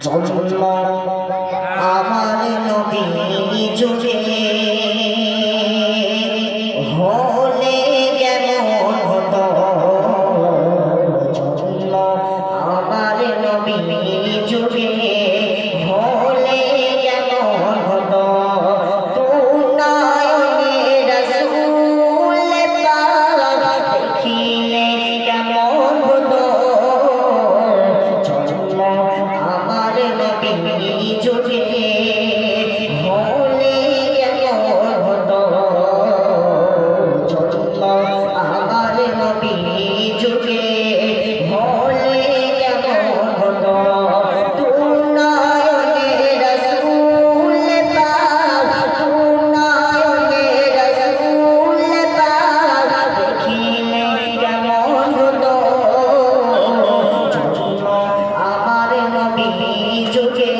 জন্ম আমার নবী যুগে আমার নবী যুগে